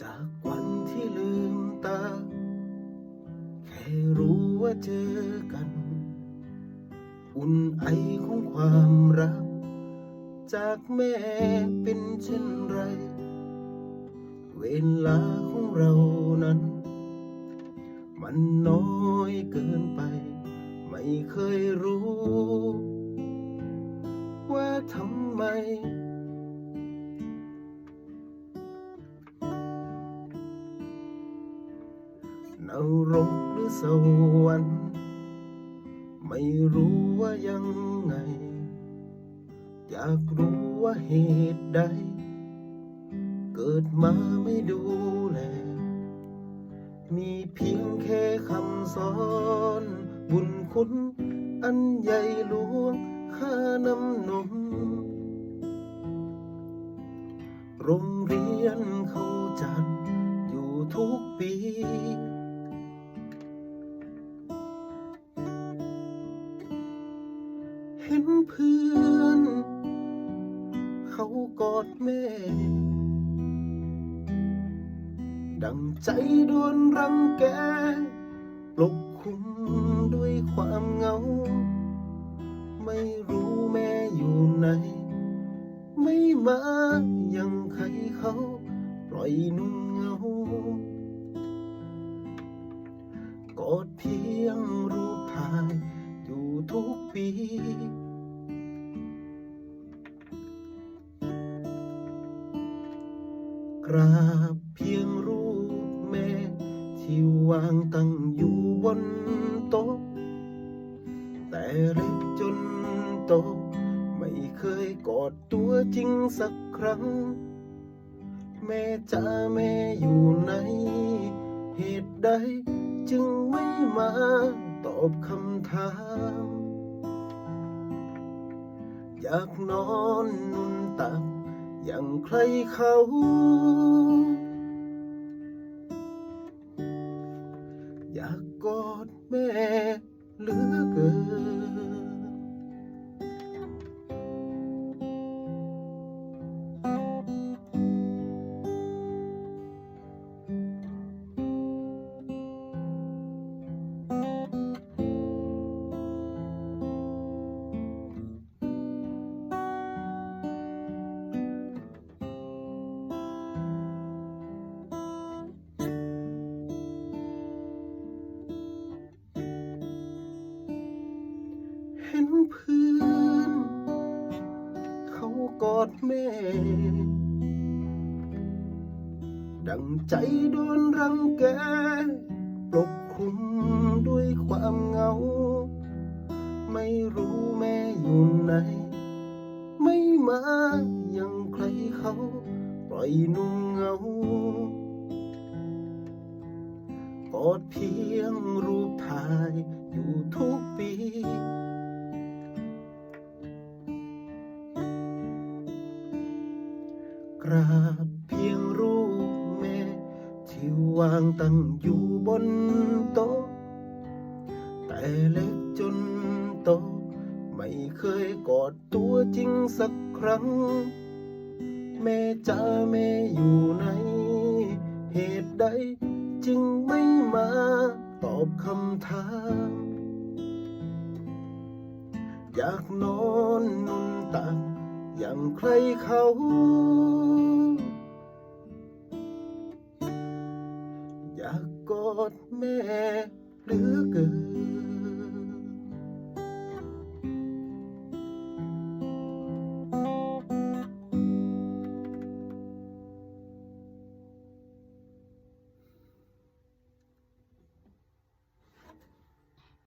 จากวันที่ลืมตา แค่รู้ว่าเจอกัน อุ่นไอของความรัก จากแม่เป็นเช่นไร เวลาของเรานั้น มันน้อยเกินไป ไม่เคยรู้ ว่าทำไม นรกหรือสวรรค์ไม่รู้ว่ายังไง อยากรู้ว่าเหตุใด เกิดมาไม่ดูแล มีเพียงแค่คำสอน บุญคุณอันใหญ่หลวงค่าน้ำนมโรงเรียนเขาจัดอยู่ทุกปี เห็นเพื่อน เขากอดแม่ ดังใจโดนรังแกปกคลุมด้วยความเหงา ไม่รู้แม่อยู่ไหน ไม่มายังใครเขาปล่อยนุ่งเหงากอดเพียงรูปถ่าย อยู่ทุกปีกราบเพียงรูปแม่ที่วางตั้งอยู่บนโต๊ะ แต่เล็กจนโตไม่เคยกอดตัวจริงสักครั้ง แม่จ้าแม่อยู่ไหน เหตุใดจึงไม่มา อบคำถาม อยากนอนนุ่นตักอย่างใครเขา อยากกอดแม่เหลือเกิน พื่อนเขากอดแม่ ดังใจโดนรังแกปกคลุมด้วยความเหงา ไม่รู้แม่อยู่ไหน ไม่มายังใครเขาปล่อยนุ่งเหงากอดเพียงรูปถ่ายอยู่ทุกปี ราบเพียงรูปแม่ ที่วางตั้งอยู่บนโต๊ะ แต่เล็กจนโต ไม่เคยกอดตัวจริงสักครั้ง แม่จ้าแม่อยู่ไหน เหตุใดจึงไม่มาตอบคำถามอยากนอนนุ่นตัก อย่างใครเขา อยากกอดแม่หรือเกิน